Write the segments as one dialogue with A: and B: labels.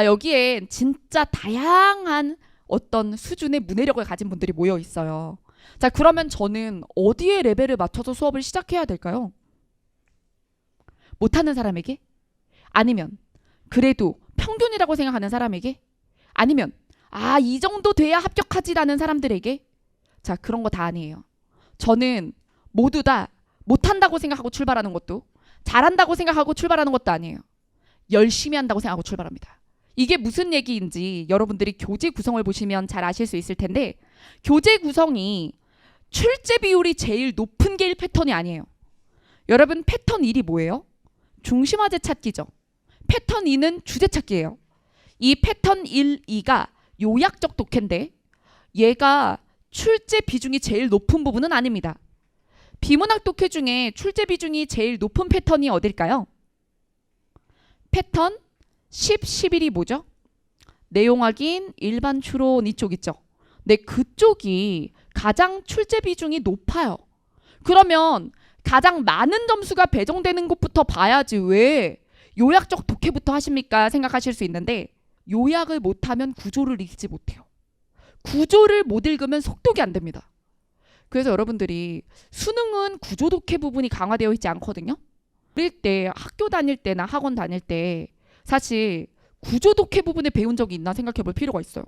A: 아, 여기에 진짜 다양한 어떤 수준의 문해력을 가진 분들이 모여 있어요. 자, 그러면 저는 어디에 레벨을 맞춰서 수업을 시작해야 될까요? 못하는 사람에게? 아니면 그래도 평균이라고 생각하는 사람에게? 아니면 아, 이 정도 돼야 합격하지라는 사람들에게? 자, 그런 거 다 아니에요. 저는 모두 다 못한다고 생각하고 출발하는 것도 잘한다고 생각하고 출발하는 것도 아니에요. 열심히 한다고 생각하고 출발합니다. 이게 무슨 얘기인지 여러분들이 교재 구성을 보시면 잘 아실 수 있을 텐데 교재 구성이 출제 비율이 제일 높은 게 1패턴이 아니에요. 여러분 패턴 1이 뭐예요? 중심화제 찾기죠. 패턴 2는 주제 찾기예요. 이 패턴 1, 2가 요약적 독해인데 얘가 출제 비중이 제일 높은 부분은 아닙니다. 비문학 독해 중에 출제 비중이 제일 높은 패턴이 어딜까요? 패턴 10, 11이 뭐죠? 내용 확인, 일반 추론 이쪽 있죠. 네, 그쪽이 가장 출제 비중이 높아요. 그러면 가장 많은 점수가 배정되는 곳부터 봐야지 왜 요약적 독해부터 하십니까? 생각하실 수 있는데 요약을 못하면 구조를 읽지 못해요. 구조를 못 읽으면 속독이 안 됩니다. 그래서 여러분들이 수능은 구조 독해 부분이 강화되어 있지 않거든요. 어릴 때 학교 다닐 때나 학원 다닐 때 사실 구조 독해 부분에 배운 적이 있나 생각해 볼 필요가 있어요.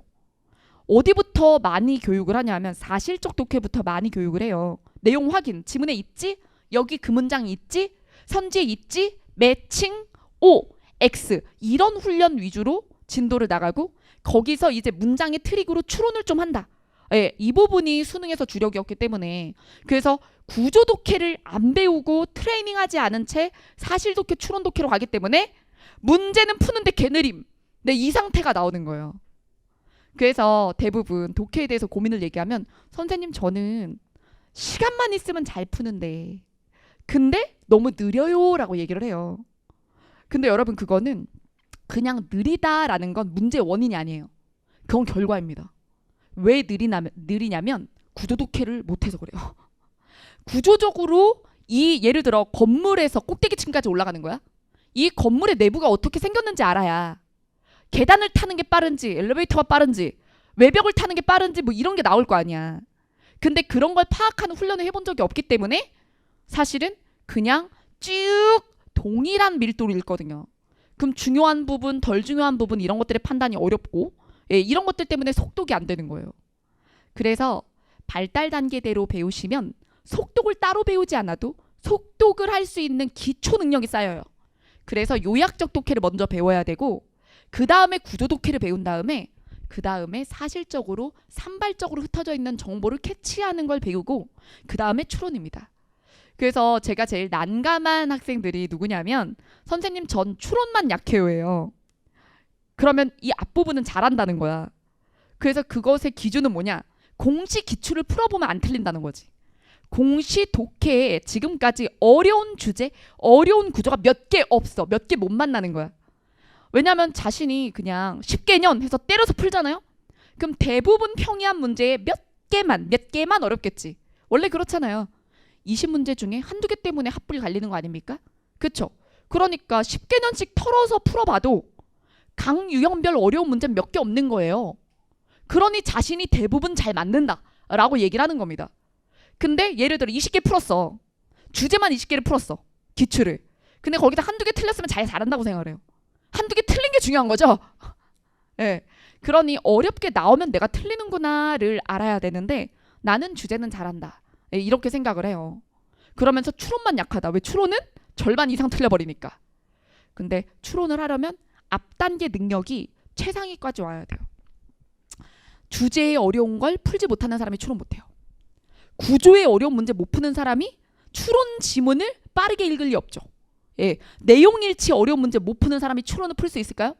A: 어디부터 많이 교육을 하냐면 사실적 독해부터 많이 교육을 해요. 내용 확인, 지문에 있지? 여기 그 문장이 있지? 선지에 있지? 매칭, O, X 이런 훈련 위주로 진도를 나가고 거기서 이제 문장의 트릭으로 추론을 좀 한다. 예, 이 부분이 수능에서 주력이었기 때문에 그래서 구조 독해를 안 배우고 트레이닝하지 않은 채 사실 독해, 추론 독해로 가기 때문에 문제는 푸는데 개느림. 네, 이 상태가 나오는 거예요. 그래서 대부분 독해에 대해서 고민을 얘기하면 선생님 저는 시간만 있으면 잘 푸는데 근데 너무 느려요라고 얘기를 해요. 근데 여러분 그거는 그냥 느리다라는 건 문제의 원인이 아니에요. 그건 결과입니다. 왜 느리나, 느리냐면 구조 독해를 못해서 그래요. 구조적으로 이 예를 들어 건물에서 꼭대기층까지 올라가는 거야. 이 건물의 내부가 어떻게 생겼는지 알아야 계단을 타는 게 빠른지 엘리베이터가 빠른지 외벽을 타는 게 빠른지 뭐 이런 게 나올 거 아니야. 근데 그런 걸 파악하는 훈련을 해본 적이 없기 때문에 사실은 그냥 쭉 동일한 밀도로 읽거든요. 그럼 중요한 부분, 덜 중요한 부분 이런 것들의 판단이 어렵고 예, 이런 것들 때문에 속독이 안 되는 거예요. 그래서 발달 단계대로 배우시면 속독을 따로 배우지 않아도 속독을 할 수 있는 기초 능력이 쌓여요. 그래서 요약적 독해를 먼저 배워야 되고 그 다음에 구조 독해를 배운 다음에 그 다음에 사실적으로 산발적으로 흩어져 있는 정보를 캐치하는 걸 배우고 그 다음에 추론입니다. 그래서 제가 제일 난감한 학생들이 누구냐면 선생님 전 추론만 약해요예요. 그러면 이 앞부분은 잘한다는 거야. 그래서 그것의 기준은 뭐냐? 공시 기출을 풀어보면 안 틀린다는 거지. 공시 독해에 지금까지 어려운 주제, 어려운 구조가 몇 개 없어. 몇 개 못 만나는 거야. 왜냐면 자신이 그냥 10개년 해서 때려서 풀잖아요? 그럼 대부분 평이한 문제에 몇 개만, 몇 개만 어렵겠지. 원래 그렇잖아요. 20문제 중에 한두 개 때문에 합불 갈리는 거 아닙니까? 그쵸? 그러니까 10개년씩 털어서 풀어봐도 강 유형별 어려운 문제 몇개 없는 거예요. 그러니 자신이 대부분 잘 맞는다라고 얘기를 하는 겁니다. 근데 예를 들어 20개 풀었어. 주제만 20개를 풀었어. 기출을. 근데 거기다 한두 개 틀렸으면 잘 잘한다고 생각을 해요. 한두 개 틀린 게 중요한 거죠. 예. 그러니 어렵게 나오면 내가 틀리는구나를 알아야 되는데 나는 주제는 잘한다. 예, 이렇게 생각을 해요. 그러면서 추론만 약하다. 왜 추론은 절반 이상 틀려버리니까. 근데 추론을 하려면 앞 단계 능력이 최상위까지 와야 돼요. 주제의 어려운 걸 풀지 못하는 사람이 추론 못해요. 구조의 어려운 문제 못 푸는 사람이 추론 지문을 빠르게 읽을 리 없죠. 예, 내용 일치 어려운 문제 못 푸는 사람이 추론을 풀 수 있을까요?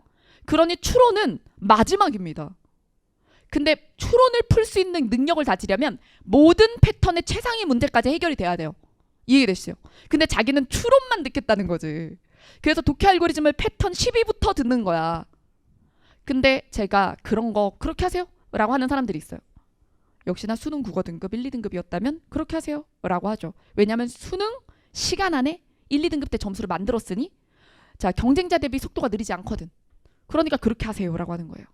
A: 그러니 추론은 마지막입니다. 근데 추론을 풀 수 있는 능력을 가지려면 모든 패턴의 최상위 문제까지 해결이 돼야 돼요. 이해되시죠? 근데 자기는 추론만 듣겠다는 거지. 그래서 독해 알고리즘을 패턴 12부터 듣는 거야. 근데 제가 그런 거 그렇게 하세요? 라고 하는 사람들이 있어요. 역시나 수능 국어 등급 1, 2등급이었다면 그렇게 하세요. 라고 하죠. 왜냐하면 수능 시간 안에 1, 2등급 때 점수를 만들었으니 자 경쟁자 대비 속도가 느리지 않거든. 그러니까 그렇게 하세요 라고 하는 거예요.